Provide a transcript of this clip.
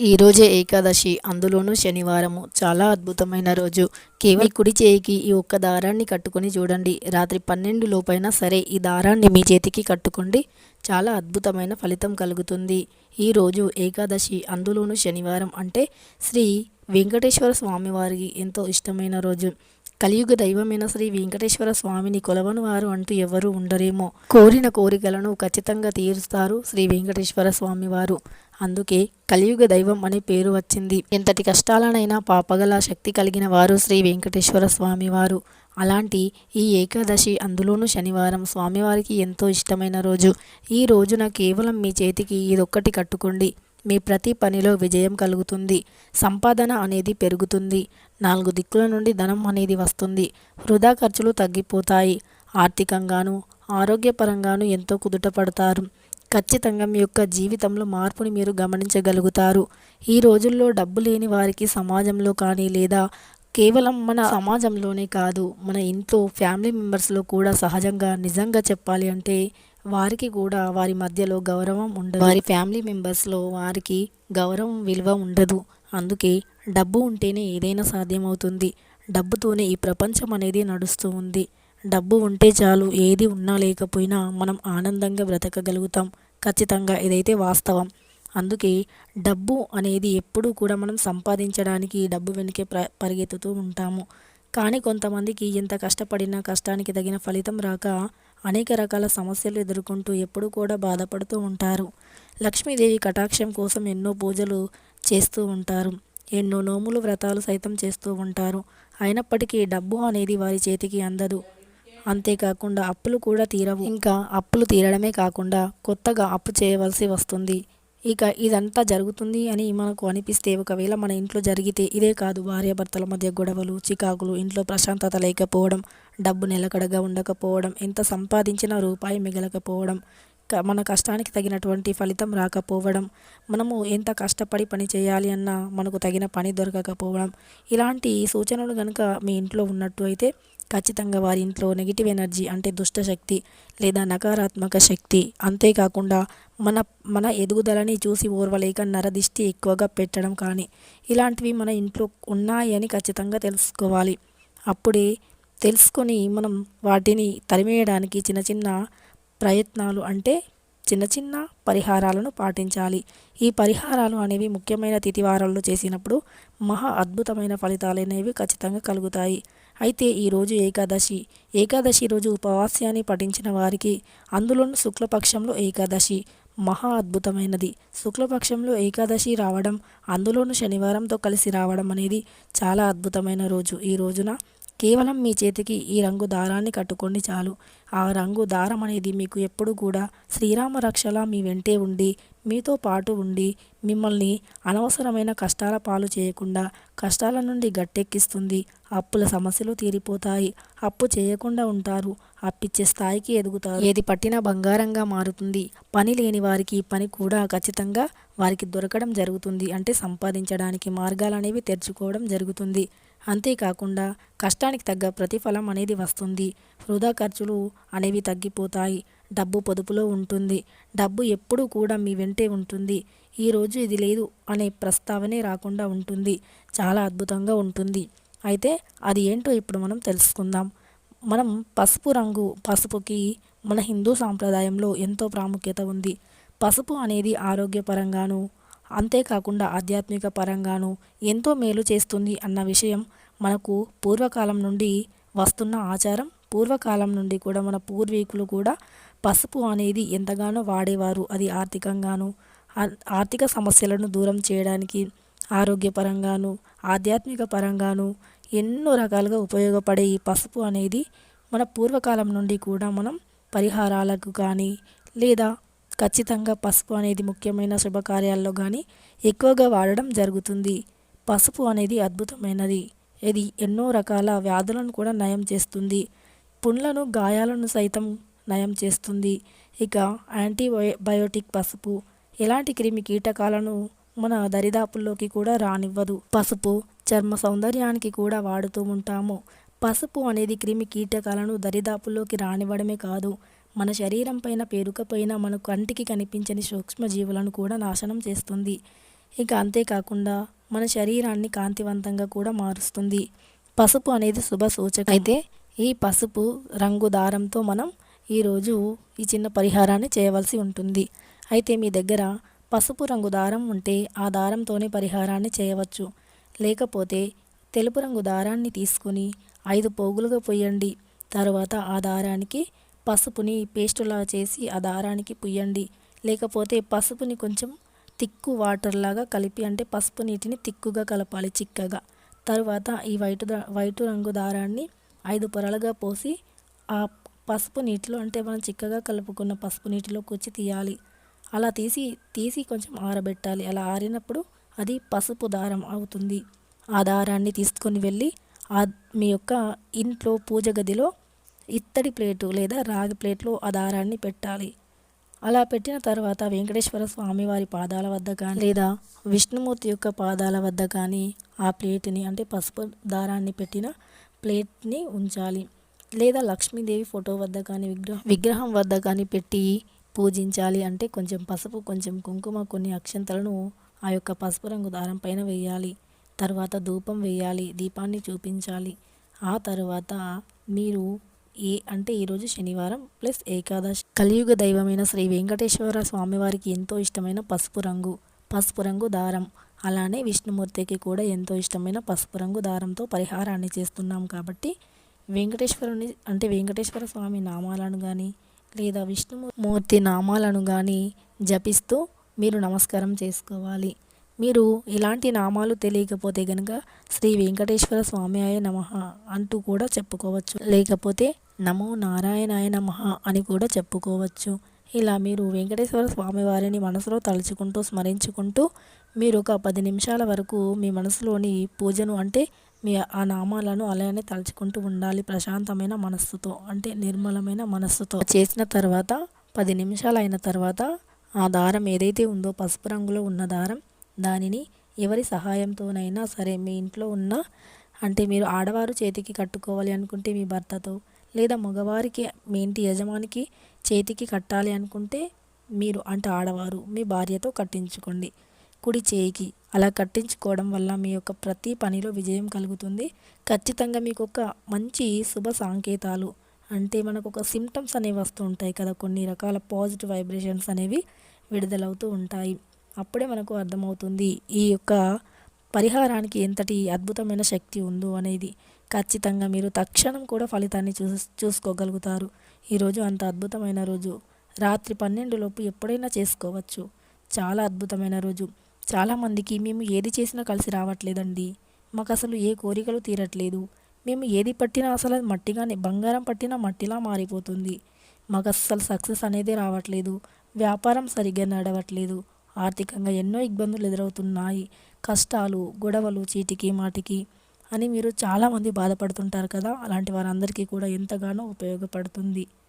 ఈ రోజే ఏకాదశి. అందులోనూ శనివారము. చాలా అద్భుతమైన రోజు. కేవలం కుడి చేయికి ఈ ఒక్క దారాన్ని కట్టుకొని చూడండి. రాత్రి పన్నెండు లోపైనా సరే ఈ దారాన్ని మీ చేతికి కట్టుకోండి. చాలా అద్భుతమైన ఫలితం కలుగుతుంది. ఈ రోజు ఏకాదశి. అందులోనూ శనివారం అంటే శ్రీ వెంకటేశ్వర స్వామి వారికి ఎంతో ఇష్టమైన రోజు. కలియుగ దైవమైన శ్రీ వెంకటేశ్వర స్వామిని కొలవని వారు అంటూ ఎవరు ఉండరేమో. కోరిన కోరికలను ఖచ్చితంగా తీరుస్తారు శ్రీ వెంకటేశ్వర స్వామి వారు. అందుకే కలియుగ దైవం అనే పేరు వచ్చింది. ఎంతటి కష్టాలనైనా పాపగల శక్తి కలిగిన వారు శ్రీ వెంకటేశ్వర స్వామి వారు. అలాంటి ఈ ఏకాదశి అందులోనూ శనివారం స్వామివారికి ఎంతో ఇష్టమైన రోజు. ఈ రోజున కేవలం మీ చేతికి ఇదొక్కటి కట్టుకోండి. మీ ప్రతి పనిలో విజయం కలుగుతుంది. సంపాదన అనేది పెరుగుతుంది. నాలుగు దిక్కుల నుండి ధనం అనేది వస్తుంది. వృధా ఖర్చులు తగ్గిపోతాయి. ఆర్థికంగాను ఆరోగ్యపరంగాను ఎంతో కుదుటపడతారు ఖచ్చితంగా మీ యొక్క జీవితంలో మార్పుని మీరు గమనించగలుగుతారు. ఈ రోజుల్లో డబ్బు లేని వారికి సమాజంలో కానీ లేదా కేవలం మన సమాజంలోనే కాదు మన ఇంట్లో ఫ్యామిలీ మెంబర్స్లో కూడా సహజంగా నిజంగా చెప్పాలి అంటే వారికి కూడా వారి మధ్యలో గౌరవం ఉండదు. వారి ఫ్యామిలీ మెంబర్స్లో వారికి గౌరవం విలువ ఉండదు. అందుకే డబ్బు ఉంటేనే ఏదైనా సాధ్యమవుతుంది. డబ్బుతోనే ఈ ప్రపంచం అనేది నడుస్తూ ఉంది. డబ్బు ఉంటే చాలు ఏది ఉన్నా లేకపోయినా మనం ఆనందంగా బ్రతకగలుగుతాం. ఖచ్చితంగా ఇదైతే వాస్తవం. అందుకే డబ్బు అనేది ఎప్పుడూ కూడా మనం సంపాదించడానికి డబ్బు వెనుకే ప్ర పరిగెత్తుతూ ఉంటాము. కానీ కొంతమందికి ఎంత కష్టపడినా కష్టానికి తగిన ఫలితం రాక అనేక రకాల సమస్యలు ఎదుర్కొంటూ ఎప్పుడూ కూడా బాధపడుతూ ఉంటారు. లక్ష్మీదేవి కటాక్షం కోసం ఎన్నో పూజలు చేస్తూ ఉంటారు. ఎన్నో నోములు వ్రతాలు సైతం చేస్తూ ఉంటారు. అయినప్పటికీ డబ్బు అనేది వారి చేతికి అందదు. అంతేకాకుండా అప్పులు కూడా తీరవు. ఇంకా అప్పులు తీరడమే కాకుండా కొత్తగా అప్పు చేయవలసి వస్తుంది. ఇక ఇదంతా జరుగుతుంది అని మనకు అనిపిస్తే ఒకవేళ మన ఇంట్లో జరిగితే ఇదే కాదు భార్యాభర్తల మధ్య గొడవలు చికాకులు ఇంట్లో ప్రశాంతత లేకపోవడం డబ్బు నిలకడగా ఉండకపోవడం ఎంత సంపాదించిన రూపాయి మిగలకపోవడం మన కష్టానికి తగినటువంటి ఫలితం రాకపోవడం మనము ఎంత కష్టపడి పని చేయాలి అన్నా మనకు తగిన పని దొరకకపోవడం ఇలాంటి సూచనలు కనుక మీ ఇంట్లో ఉన్నట్టు అయితే ఖచ్చితంగా వారి ఇంట్లో నెగిటివ్ ఎనర్జీ అంటే దుష్ట శక్తి లేదా నకారాత్మక శక్తి. అంతేకాకుండా మన మన ఎదుగుదలని చూసి ఓర్వలేక నరదిష్టి ఎక్కువగా పెట్టడం కానీ ఇలాంటివి మన ఇంట్లో ఉన్నాయని ఖచ్చితంగా తెలుసుకోవాలి. అప్పుడే తెలుసుకొని మనం వాటిని తరిమేయడానికి చిన్న చిన్న ప్రయత్నాలు అంటే చిన్న చిన్న పరిహారాలను పాటించాలి. ఈ పరిహారాలు అనేవి ముఖ్యమైన తిథివారాల్లో చేసినప్పుడు మహా అద్భుతమైన ఫలితాలు అనేవి ఖచ్చితంగా కలుగుతాయి. అయితే ఈరోజు ఏకాదశి. ఏకాదశి రోజు ఉపవాస్యాన్ని పఠించిన వారికి అందులోనూ శుక్లపక్షంలో ఏకాదశి. మహా అద్భుతమైనది. శుక్లపక్షంలో ఏకాదశి రావడం అందులోనూ శనివారంతో కలిసి రావడం అనేది చాలా అద్భుతమైన రోజు. ఈ రోజున కేవలం మీ చేతికి ఈ రంగు దారాన్ని కట్టుకోండి చాలు. ఆ రంగు దారం అనేది మీకు ఎప్పుడు కూడా శ్రీరామ రక్షలా మీ వెంటే ఉండి మీతో పాటు ఉండి మిమ్మల్ని అనవసరమైన కష్టాల పాలు చేయకుండా కష్టాల నుండి గట్టెక్కిస్తుంది. అప్పుల సమస్యలు తీరిపోతాయి. అప్పు చేయకుండా ఉంటారు. అప్పిచ్చే స్థాయికి ఎదుగుతారు. ఏది పట్టిన బంగారంగా మారుతుంది. పని లేని వారికి పని కూడా ఖచ్చితంగా వారికి దొరకడం జరుగుతుంది. అంటే సంపాదించడానికి మార్గాలు అనేవి తెరుచుకోవడం జరుగుతుంది. అంతేకాకుండా కష్టానికి తగ్గ ప్రతిఫలం అనేది వస్తుంది. వృధా ఖర్చులు అనేవి తగ్గిపోతాయి. డబ్బు పొదుపులో ఉంటుంది. డబ్బు ఎప్పుడూ కూడా మీ వెంటే ఉంటుంది. ఈరోజు ఇది లేదు అనే ప్రస్తావనే రాకుండా ఉంటుంది. చాలా అద్భుతంగా ఉంటుంది. అయితే అది ఏంటో ఇప్పుడు మనం తెలుసుకుందాం. మనం పసుపు రంగు పసుపుకి మన హిందూ సాంప్రదాయంలో ఎంతో ప్రాముఖ్యత ఉంది. పసుపు అనేది ఆరోగ్యపరంగాను అంతేకాకుండా ఆధ్యాత్మిక పరంగాను ఎంతో మేలు చేస్తుంది అన్న విషయం మనకు పూర్వకాలం నుండి వస్తున్న ఆచారం. పూర్వకాలం నుండి కూడా మన పూర్వీకులు కూడా పసుపు అనేది ఎంతగానో వాడేవారు. అది ఆర్థికంగాను ఆర్థిక సమస్యలను దూరం చేయడానికి ఆరోగ్యపరంగాను ఆధ్యాత్మిక పరంగాను ఎన్నో రకాలుగా ఉపయోగపడే ఈ పసుపు అనేది మన పూర్వకాలం నుండి కూడా మనం పరిహారాలకు కానీ లేదా ఖచ్చితంగా పసుపు అనేది ముఖ్యమైన శుభకార్యాల్లో కానీ ఎక్కువగా వాడడం జరుగుతుంది. పసుపు అనేది అద్భుతమైనది. ఇది ఎన్నో రకాల వ్యాధులను కూడా నయం చేస్తుంది. పుండ్లను గాయాలను సైతం నయం చేస్తుంది. ఇక యాంటీబయోటిక్ పసుపు. ఎలాంటి క్రిమి కీటకాలను మన దరిదాపుల్లోకి కూడా రానివ్వదు. పసుపు చర్మ సౌందర్యానికి కూడా వాడుతూ ఉంటాము. పసుపు అనేది క్రిమి కీటకాలను దరిదాపుల్లోకి రానివ్వడమే కాదు. మన శరీరం పైన పేరుకపోయిన మన కంటికి కనిపించని సూక్ష్మజీవులను కూడా నాశనం చేస్తుంది. ఇక అంతేకాకుండా మన శరీరాన్ని కాంతివంతంగా కూడా మారుస్తుంది. పసుపు అనేది శుభ సూచకం. అయితే ఈ పసుపు రంగు దారంతో మనం ఈరోజు ఈ చిన్న పరిహారాన్ని చేయవలసి ఉంటుంది. అయితే మీ దగ్గర పసుపు రంగు దారం ఉంటే ఆ దారంతోనే పరిహారాన్ని చేయవచ్చు. లేకపోతే తెలుపు రంగు దారాన్ని తీసుకుని ఐదు పోగులుగా పొయ్యండి తర్వాత ఆ దారానికి పసుపుని పేస్టులా చేసి ఆ దారానికి పుయ్యండి. లేకపోతే పసుపుని కొంచెం తిక్కు వాటర్ లాగా కలిపి అంటే పసుపు నీటిని తిక్కుగా కలపాలి చిక్కగా. తర్వాత ఈ వైట్ వైట్ రంగు దారాన్ని ఐదు పొరలుగా పోసి ఆ పసుపు నీటిలో అంటే మనం చిక్కగా కలుపుకున్న పసుపు నీటిలో కూర్చి తీయాలి. అలా తీసి తీసి కొంచెం ఆరబెట్టాలి. అలా ఆరినప్పుడు అది పసుపు దారం అవుతుంది. ఆ దారాన్ని తీసుకొని వెళ్ళి ఆ మీ యొక్క ఇంట్లో పూజ గదిలో ఇత్తడి ప్లేటు లేదా రాగి ప్లేట్లో ఆ దారాన్ని పెట్టాలి. అలా పెట్టిన తర్వాత వెంకటేశ్వర స్వామి వారి పాదాల వద్ద కానీ లేదా విష్ణుమూర్తి యొక్క పాదాల వద్ద కానీ ఆ ప్లేట్ని అంటే పసుపు దారాన్ని పెట్టిన ప్లేట్ని ఉంచాలి. లేదా లక్ష్మీదేవి ఫోటో వద్ద కానీ విగ్రహం విగ్రహం వద్ద కానీ పెట్టి పూజించాలి. అంటే కొంచెం పసుపు కొంచెం కుంకుమ కొన్ని అక్షంతలను ఆ యొక్క పసుపు రంగు దారం పైన వేయాలి. తర్వాత ధూపం వేయాలి దీపాన్ని చూపించాలి. ఆ తర్వాత మీరు ఏ అంటే ఈరోజు శనివారం ప్లస్ ఏకాదశి. కలియుగ దైవమైన శ్రీ వెంకటేశ్వర స్వామివారికి ఎంతో ఇష్టమైన పసుపు రంగు పసుపు రంగు దారం. అలానే విష్ణుమూర్తికి కూడా ఎంతో ఇష్టమైన పసుపు రంగు దారంతో పరిహారాన్ని చేస్తున్నాం కాబట్టి వెంకటేశ్వరుని అంటే వెంకటేశ్వర స్వామి నామాలను కానీ లేదా విష్ణుమూర్తి నామాలను కానీ జపిస్తూ మీరు నమస్కారం చేసుకోవాలి. మీరు ఇలాంటి నామాలు తెలియకపోతే గనుక శ్రీ వెంకటేశ్వర స్వామి అయ నమ అంటూ కూడా చెప్పుకోవచ్చు. లేకపోతే నమో నారాయణాయ నమ అని కూడా చెప్పుకోవచ్చు. ఇలా మీరు వెంకటేశ్వర స్వామి వారిని మనసులో తలుచుకుంటూ స్మరించుకుంటూ మీరు ఒక పది నిమిషాల వరకు మీ మనసులోని పూజను అంటే మీ ఆ నామాలను అలానే తలుచుకుంటూ ఉండాలి ప్రశాంతమైన మనస్సుతో అంటే నిర్మలమైన మనస్సుతో. చేసిన తర్వాత పది నిమిషాలు అయిన తర్వాత ఆ దారం ఏదైతే ఉందో పసుపు రంగులో ఉన్న దారం దానిని ఎవరి సహాయంతోనైనా సరే మీ ఇంట్లో ఉన్న అంటే మీరు ఆడవారు చేతికి కట్టుకోవాలి అనుకుంటే మీ భర్తతో లేదా మగవారికి మీ ఇంటి యజమానికి చేతికి కట్టాలి అనుకుంటే మీరు అంటే ఆడవారు మీ భార్యతో కట్టించుకోండి. కుడి చేయికి. అలా కట్టించుకోవడం వల్ల మీ యొక్క ప్రతి పనిలో విజయం కలుగుతుంది. ఖచ్చితంగా మీకు ఒక మంచి శుభ సంకేతాలు అంటే మనకు ఒక సిమ్టమ్స్ అనేవి వస్తూ ఉంటాయి కదా కొన్ని రకాల పాజిటివ్ వైబ్రేషన్స్ అనేవి విడుదలవుతూ ఉంటాయి. అప్పుడే మనకు అర్థమవుతుంది ఈ యొక్క పరిహారానికి ఎంతటి అద్భుతమైన శక్తి ఉందో అనేది. ఖచ్చితంగా మీరు తక్షణం కూడా ఫలితాన్ని చూ చూసుకోగలుగుతారు. ఈరోజు అంత అద్భుతమైన రోజు. రాత్రి పన్నెండులోపు ఎప్పుడైనా చేసుకోవచ్చు. చాలా అద్భుతమైన రోజు. చాలామందికి మేము ఏది చేసినా కలిసి రావట్లేదండి. మాకు అసలు ఏ కోరికలు తీరట్లేదు. మేము ఏది పట్టినా అసలు మట్టిగానే బంగారం పట్టినా మట్టిలా మారిపోతుంది. మాకు అస్సలు సక్సెస్ అనేది రావట్లేదు. వ్యాపారం సరిగ్గా నడవట్లేదు. ఆర్థికంగా ఎన్నో ఇబ్బందులు ఎదురవుతున్నాయి. కష్టాలు గొడవలు చీటికి మాటికి అని మీరు చాలామంది బాధపడుతుంటారు కదా. అలాంటి వారందరికీ కూడా ఎంతగానో ఉపయోగపడుతుంది.